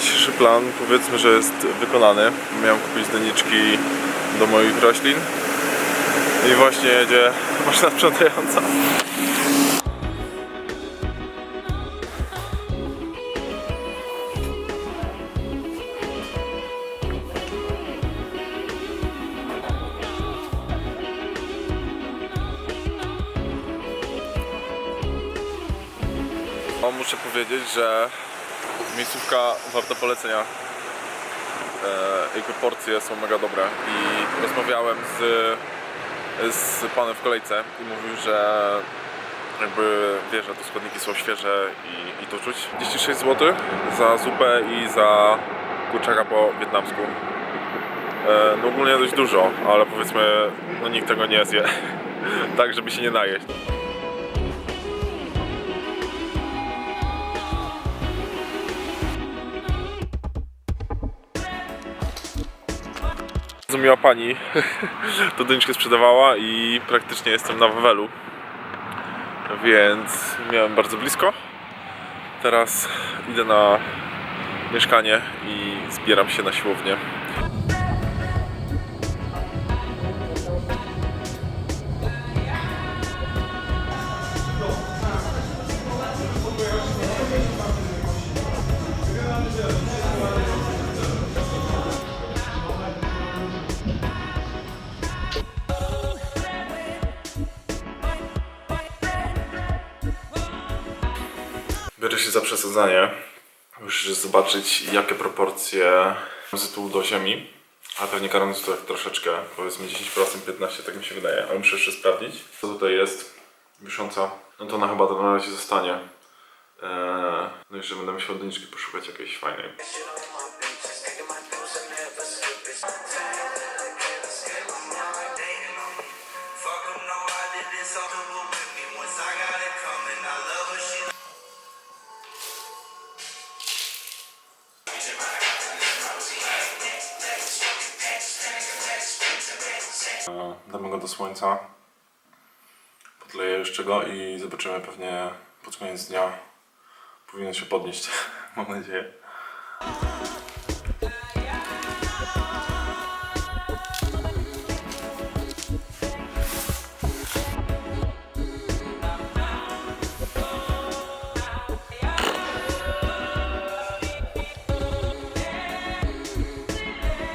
Dzisiejszy plan powiedzmy, że jest wykonany. Miałem kupić doniczki do moich roślin. I właśnie jedzie maszyna sprzątająca. No, muszę powiedzieć, że miejscówka warta polecenia. E, jej proporcje są mega dobre i rozmawiałem z, z panem w kolejce i mówił, że jakby wie, że te składniki są świeże i, i to czuć. 36 zł za zupę i za kurczaka po wietnamsku. E, no ogólnie dość dużo, ale powiedzmy, no nikt tego nie zje. tak, żeby się nie najeść. Bardzo miła pani to doniczkę sprzedawała i praktycznie jestem na Wawelu. Więc miałem bardzo blisko. Teraz idę na mieszkanie i zbieram się na siłownię. Biorę się za przesadzanie. Muszę zobaczyć, jakie proporcje z tyłu do ziemi. A pewnie karąc to tak troszeczkę, powiedzmy 10%, 15%, tak mi się wydaje, ale muszę jeszcze sprawdzić. Co tutaj jest wisząca? No to ona chyba to na razie zostanie. Eee, no i jeszcze będę musiał doniczki poszukać jakiejś fajnej. Damy go do słońca. Podleję jeszcze go i zobaczymy pewnie pod koniec dnia. Powinien się podnieść, mam nadzieję.